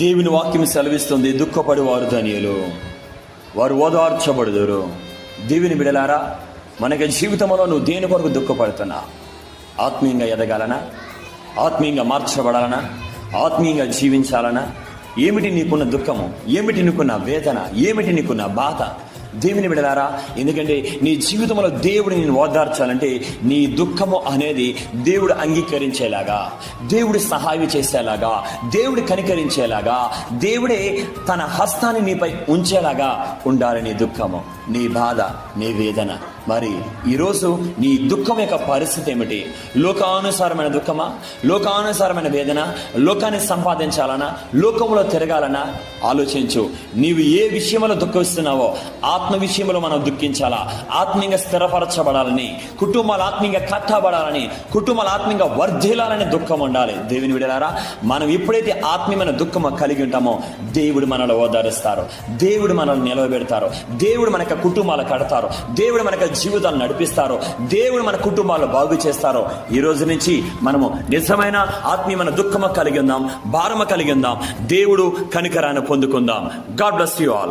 దేవుని వాక్యం సెలవిస్తుంది దుఃఖపడి వారు ధనియులు. వారు ఓదార్చబడుదురు. దేవుని బిడలారా మనకి జీవితంలో నువ్వు దేని కొరకు దుఃఖపడుతున్నా? ఆత్మీయంగా ఎదగాలనా? ఆత్మీయంగా మార్చబడాలనా? ఆత్మీయంగా జీవించాలనా? ఏమిటి నీకున్న దుఃఖము? ఏమిటి నీకున్న వేదన? ఏమిటి నీకున్న బాధ? దేవుని విడలారా ఎందుకంటే నీ జీవితంలో దేవుడు నేను ఓదార్చాలంటే నీ దుఃఖము అనేది దేవుడు అంగీకరించేలాగా దేవుడు సహాయం చేసేలాగా దేవుడు కనికరించేలాగా దేవుడే తన హస్తాన్ని నీపై ఉంచేలాగా ఉండాలి నీ దుఃఖము నీ బాధ నీ వేదన. మరి ఈరోజు నీ దుఃఖం యొక్క పరిస్థితి ఏమిటి? లోకానుసారమైన దుఃఖమా? లోకానుసారమైన వేదన? లోకాన్ని సంపాదించాలనా? లోకంలో తిరగాలనా? ఆలోచించు. నీవు ఏ విషయంలో దుఃఖిస్తున్నావో ఆత్మ విషయంలో మనం దుఃఖించాలా? ఆత్మీయంగా స్థిరపరచబడాలని కుటుంబాలు ఆత్మీయంగా కట్టబడాలని కుటుంబాలు ఆత్మీయంగా వర్ధిల్లాలని దుఃఖం ఉండాలి. దేవుని విడలారా మనం ఎప్పుడైతే ఆత్మీయమైన దుఃఖం కలిగి ఉంటామో దేవుడు మనల్ని ఓదారుస్తారు. దేవుడు మనల్ని నిలవబెడతారు. దేవుడు మనకు కుటుంబాలు కడతారు. దేవుడు మనకు జీవితాలు నడిపిస్తారో దేవుడు మన కుటుంబాలు బాగు చేస్తారో ఈ రోజు నుంచి మనము నిజమైన ఆత్మీయమైన దుఃఖము కలిగి ఉందాం భారము కలిగి ఉందాం దేవుడు కనికరాన్ని పొందుకుందాం. God bless you all